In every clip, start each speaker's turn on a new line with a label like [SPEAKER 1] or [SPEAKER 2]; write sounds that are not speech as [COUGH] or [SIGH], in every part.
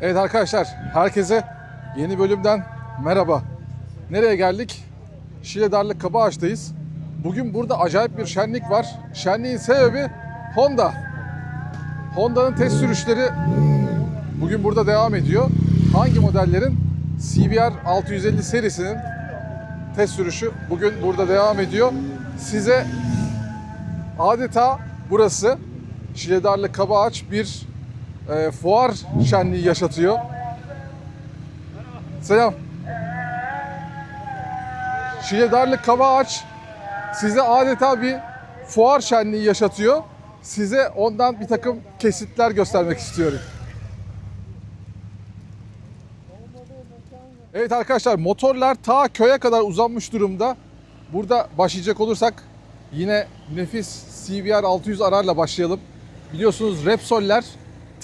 [SPEAKER 1] Evet arkadaşlar, herkese yeni bölümden merhaba. Nereye geldik? Şile Darlık Kabaağaç'tayız. Bugün burada acayip bir şenlik var. Şenliğin sebebi Honda. Honda'nın test sürüşleri bugün burada devam ediyor. Hangi modellerin? CBR 650 serisinin test sürüşü bugün burada devam ediyor. Size adeta burası Şile Darlık Kabaağaç bir e, fuar şenliği yaşatıyor. Selam. Şile Darlık Kabaağaç size adeta bir fuar şenliği yaşatıyor. Size ondan bir takım kesitler göstermek istiyorum. Evet arkadaşlar motorlar ta köye kadar uzanmış durumda. Burada başlayacak olursak yine nefis CBR 600 ararla başlayalım. Biliyorsunuz Repsol'ler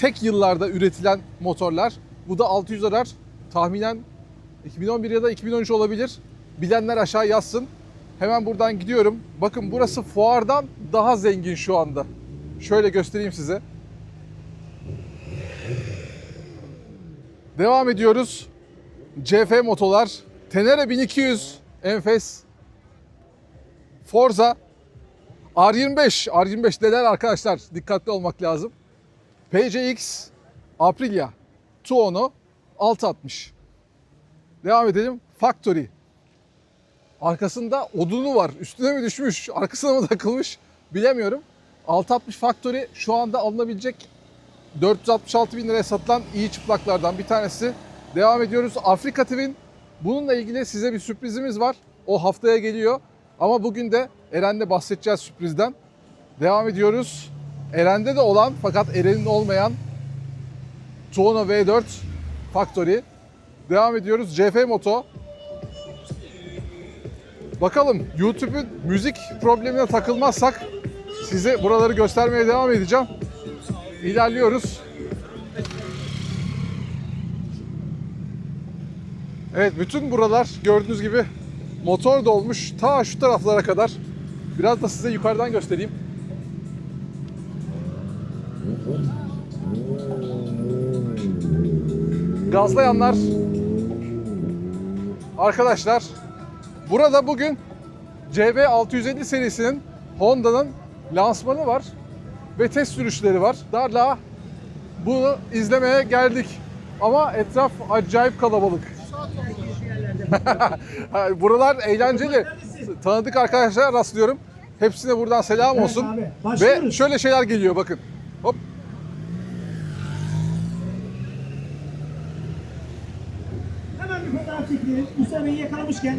[SPEAKER 1] tek yıllarda üretilen motorlar. Bu da 600 arar. Tahminen 2011 ya da 2013 olabilir. Bilenler aşağı yazsın. Hemen buradan gidiyorum. Bakın burası fuardan daha zengin şu anda. Şöyle göstereyim size. Devam ediyoruz. CF motolar. Tenere 1200 enfes. Forza R25. R25 neler arkadaşlar? Dikkatli olmak lazım. PCX Aprilia Tuono 660. Devam edelim. Factory. Arkasında odunu var. Üstüne mi düşmüş, arkasına mı [LAUGHS] takılmış bilemiyorum. 660 Factory şu anda alınabilecek 466 bin liraya satılan iyi çıplaklardan bir tanesi. Devam ediyoruz. Afrika Twin. Bununla ilgili size bir sürprizimiz var. O haftaya geliyor. Ama bugün de Eren'le bahsedeceğiz sürprizden. Devam ediyoruz. Eren'de de olan fakat Eren'in olmayan Tuono V4 Factory. Devam ediyoruz. CF Moto. Bakalım YouTube'un müzik problemine takılmazsak size buraları göstermeye devam edeceğim. İlerliyoruz. Evet bütün buralar gördüğünüz gibi motor dolmuş ta şu taraflara kadar. Biraz da size yukarıdan göstereyim. Gazlayanlar arkadaşlar burada bugün CB 650 serisinin Honda'nın lansmanı var ve test sürüşleri var. Darla bunu izlemeye geldik. Ama etraf acayip kalabalık. [LAUGHS] Buralar eğlenceli. Tanıdık arkadaşlar rastlıyorum. Hepsine buradan selam olsun. Ve şöyle şeyler geliyor bakın.
[SPEAKER 2] Yakalamışken.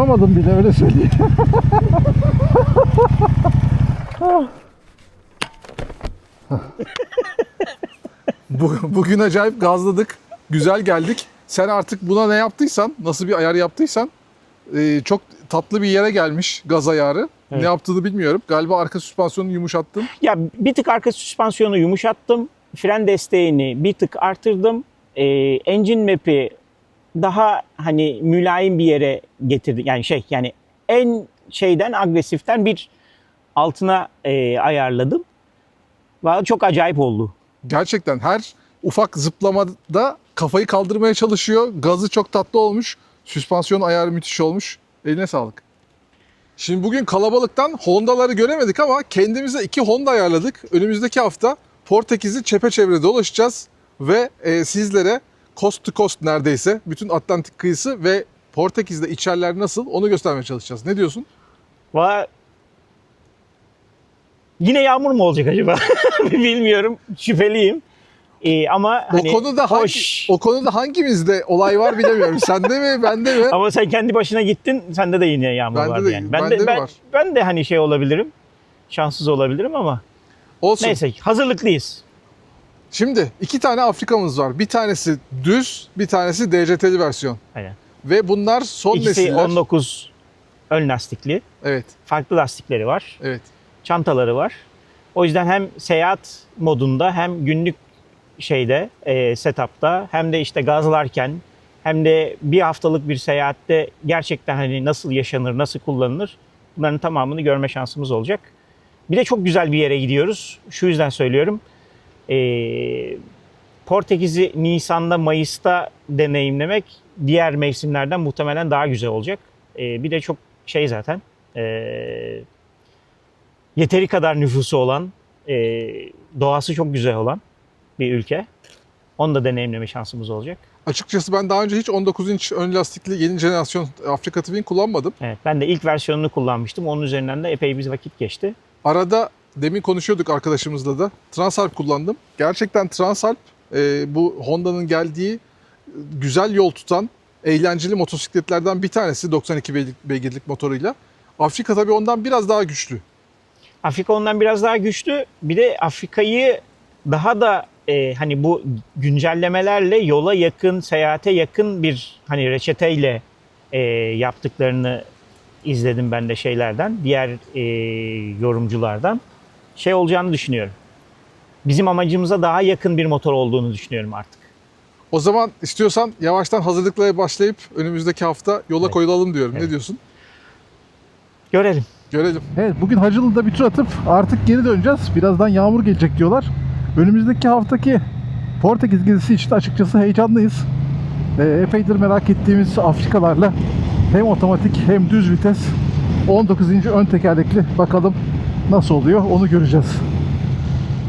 [SPEAKER 1] Duramadım bile öyle söyleyeyim. [LAUGHS] Bu, bugün acayip gazladık. Güzel geldik. Sen artık buna ne yaptıysan, nasıl bir ayar yaptıysan e, çok tatlı bir yere gelmiş gaz ayarı.
[SPEAKER 3] Evet.
[SPEAKER 1] Ne yaptığını bilmiyorum. Galiba arka süspansiyonu yumuşattın.
[SPEAKER 3] Ya bir tık arka süspansiyonu yumuşattım. Fren desteğini bir tık artırdım. Ee, engine map'i daha hani mülayim bir yere getirdim. Yani şey yani en şeyden agresiften bir altına e, ayarladım. Valla çok acayip oldu.
[SPEAKER 1] Gerçekten her ufak zıplamada kafayı kaldırmaya çalışıyor. Gazı çok tatlı olmuş. Süspansiyon ayarı müthiş olmuş. Eline sağlık. Şimdi bugün kalabalıktan Honda'ları göremedik ama kendimize iki Honda ayarladık. Önümüzdeki hafta Portekiz'i çepeçevre dolaşacağız ve e, sizlere coast to coast neredeyse bütün Atlantik kıyısı ve Portekiz'de içerler nasıl onu göstermeye çalışacağız. Ne diyorsun?
[SPEAKER 3] Valla yine yağmur mu olacak acaba? [LAUGHS] Bilmiyorum. Şüpheliyim. Ee, ama hani
[SPEAKER 1] o konuda hangi,
[SPEAKER 3] hoş.
[SPEAKER 1] o konuda hangimizde olay var bilemiyorum. [LAUGHS] Sende mi, bende mi?
[SPEAKER 3] Ama sen kendi başına gittin. Sende de yine yağmur
[SPEAKER 1] Bende
[SPEAKER 3] vardı
[SPEAKER 1] de-
[SPEAKER 3] yani. Ben
[SPEAKER 1] bende
[SPEAKER 3] de ben,
[SPEAKER 1] var?
[SPEAKER 3] ben de hani şey olabilirim. Şanssız olabilirim ama
[SPEAKER 1] Olsun.
[SPEAKER 3] neyse hazırlıklıyız.
[SPEAKER 1] Şimdi iki tane Afrikamız var. Bir tanesi düz, bir tanesi DCT'li versiyon.
[SPEAKER 3] Aynen.
[SPEAKER 1] Ve bunlar son
[SPEAKER 3] İkisi
[SPEAKER 1] nesiller.
[SPEAKER 3] 19 ön lastikli.
[SPEAKER 1] Evet,
[SPEAKER 3] Farklı lastikleri var.
[SPEAKER 1] evet.
[SPEAKER 3] Çantaları var. O yüzden hem seyahat modunda hem günlük şeyde e, setup'ta hem de işte gazlarken hem de bir haftalık bir seyahatte gerçekten hani nasıl yaşanır, nasıl kullanılır bunların tamamını görme şansımız olacak. Bir de çok güzel bir yere gidiyoruz. Şu yüzden söylüyorum. E, Portekiz'i Nisan'da, Mayıs'ta deneyimlemek diğer mevsimlerden muhtemelen daha güzel olacak. E, bir de çok şey zaten e, yeteri kadar nüfusu olan, e, doğası çok güzel olan bir ülke. Onu da deneyimleme şansımız olacak.
[SPEAKER 1] Açıkçası ben daha önce hiç 19 inç ön lastikli yeni jenerasyon Afrika Twin kullanmadım.
[SPEAKER 3] Evet, ben de ilk versiyonunu kullanmıştım. Onun üzerinden de epey bir vakit geçti.
[SPEAKER 1] Arada demin konuşuyorduk arkadaşımızla da. Transalp kullandım. Gerçekten Transalp e, bu Honda'nın geldiği güzel yol tutan eğlenceli motosikletlerden bir tanesi 92 beygirlik, beygirlik motoruyla. Afrika tabii ondan biraz daha güçlü.
[SPEAKER 3] Afrika ondan biraz daha güçlü. Bir de Afrika'yı daha da e, hani bu güncellemelerle yola yakın, seyahate yakın bir hani reçeteyle e, yaptıklarını izledim ben de şeylerden, diğer e, yorumculardan. Şey olacağını düşünüyorum. Bizim amacımıza daha yakın bir motor olduğunu düşünüyorum artık.
[SPEAKER 1] O zaman istiyorsan yavaştan hazırlıklara başlayıp önümüzdeki hafta yola
[SPEAKER 3] Evet.
[SPEAKER 1] koyulalım diyorum.
[SPEAKER 3] Evet.
[SPEAKER 1] Ne diyorsun?
[SPEAKER 3] Görelim.
[SPEAKER 1] Görelim.
[SPEAKER 4] Evet bugün Hacılı'da bir tur atıp artık geri döneceğiz. Birazdan yağmur gelecek diyorlar. Önümüzdeki haftaki Portekiz gezisi için açıkçası heyecanlıyız. Ee, epeydir merak ettiğimiz Afrikalarla hem otomatik hem düz vites 19. inç ön tekerlekli bakalım nasıl oluyor onu göreceğiz.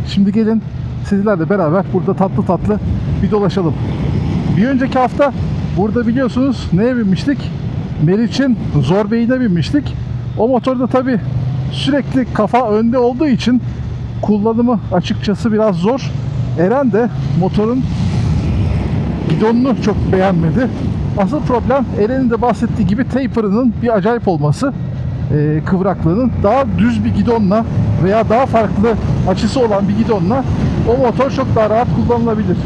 [SPEAKER 4] Şimdi gelin sizlerle beraber burada tatlı tatlı bir dolaşalım. Bir önceki hafta burada biliyorsunuz neye binmiştik? Meriç'in Zorbeyi'ne binmiştik. O motorda tabi sürekli kafa önde olduğu için kullanımı açıkçası biraz zor. Eren de motorun gidonunu çok beğenmedi. Asıl problem Eren'in de bahsettiği gibi taper'ının bir acayip olması. Ee, kıvraklığının daha düz bir gidonla veya daha farklı açısı olan bir gidonla o motor çok daha rahat kullanılabilir.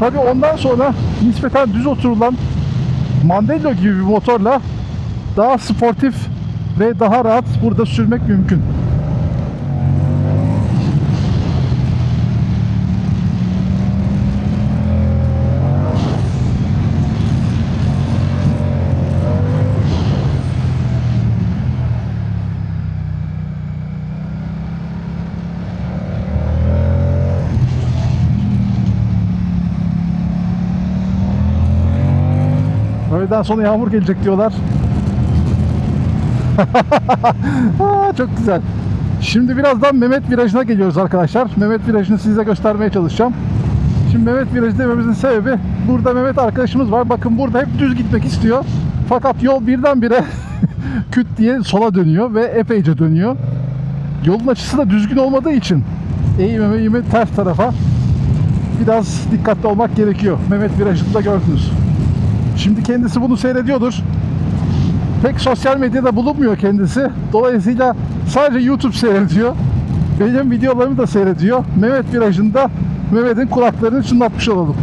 [SPEAKER 4] Tabi ondan sonra nispeten düz oturulan Mandello gibi bir motorla daha sportif ve daha rahat burada sürmek mümkün. Öğleden sonra yağmur gelecek diyorlar. [LAUGHS] Aa, çok güzel. Şimdi birazdan Mehmet Virajı'na geliyoruz arkadaşlar. Mehmet Virajı'nı size göstermeye çalışacağım. Şimdi Mehmet Virajı dememizin sebebi burada Mehmet arkadaşımız var. Bakın burada hep düz gitmek istiyor. Fakat yol birdenbire [LAUGHS] küt diye sola dönüyor ve epeyce dönüyor. Yolun açısı da düzgün olmadığı için eğime eğime ters tarafa biraz dikkatli olmak gerekiyor. Mehmet Virajı'nda gördünüz. Şimdi kendisi bunu seyrediyordur. pek sosyal medyada bulunmuyor kendisi. Dolayısıyla sadece YouTube seyrediyor. Benim videolarımı da seyrediyor. Mehmet virajında Mehmet'in kulaklarını çınlatmış olalım.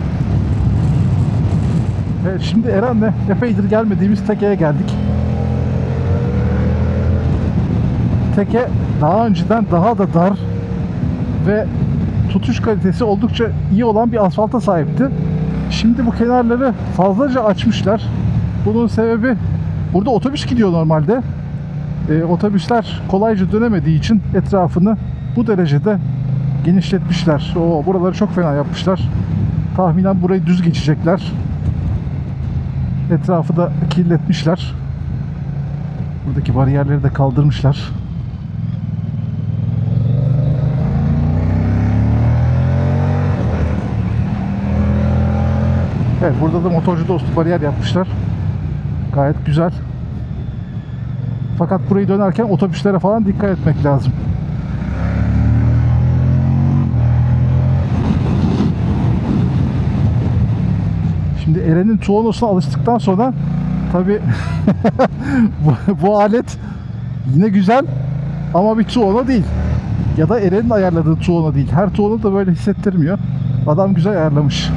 [SPEAKER 4] Evet şimdi Eren'le epeydir gelmediğimiz tekeye geldik. Teke daha önceden daha da dar ve tutuş kalitesi oldukça iyi olan bir asfalta sahipti. Şimdi bu kenarları fazlaca açmışlar. Bunun sebebi burada otobüs gidiyor normalde. Ee, otobüsler kolayca dönemediği için etrafını bu derecede genişletmişler. O buraları çok fena yapmışlar. Tahminen burayı düz geçecekler. Etrafı da kirletmişler. Buradaki bariyerleri de kaldırmışlar. Evet burada da motorcu dostu bariyer yapmışlar. Gayet güzel. Fakat burayı dönerken otobüslere falan dikkat etmek lazım. Şimdi Eren'in Tuonos'una alıştıktan sonra tabi [LAUGHS] bu, bu alet yine güzel ama bir Tuono değil. Ya da Eren'in ayarladığı Tuono değil. Her Tuono da böyle hissettirmiyor. Adam güzel ayarlamış.